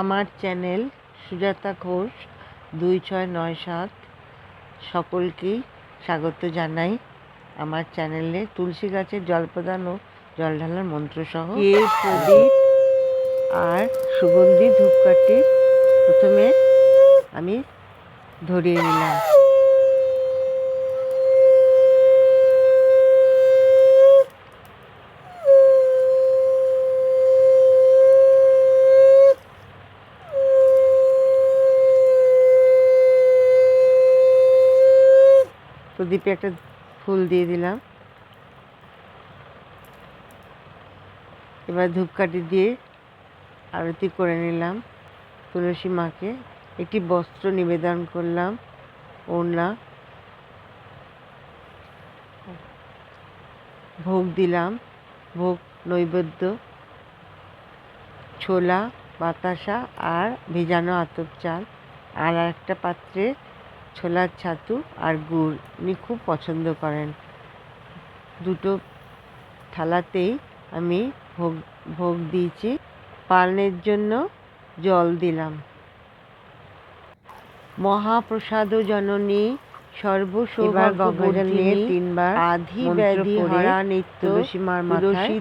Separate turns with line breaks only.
আমার চ্যানেল সুজাতা ঘোষ দুই ছয় নয় সাত। সকলকেই স্বাগত জানাই আমার চ্যানেলে তুলসী গাছের জল প্রদান ও জল ঢালার মন্ত্র সহ এ প্রদীপ? আর সুগন্ধি ধূপকাঠি প্রথমে আমি ধরিয়ে নিলাম। প্রদীপে একটা ফুল দিয়ে দিলাম। এবার ধূপকাঠি দিয়ে আরতি করে নিলাম। তুলসী মাকে একটি বস্ত্র নিবেদন করলাম, ওড়না। ভোগ দিলাম, ভোগ, নৈবেদ্য, ছোলা, বাতাসা আর ভেজানো আতপ চাল। আর একটা পাত্রে ছোলার ছাতু আর গুড় উনি খুব পছন্দ করেন। দুটো থালাতেই আমি ভোগ ভোগ দিয়েছি। পালনের জন্য জল দিলাম। মহাপ্রসাদ জননী
নিয়ে
তিনবার
আধি ব্যাধি হরা নিত্য
তুলসী মার মাথায়
তুলসী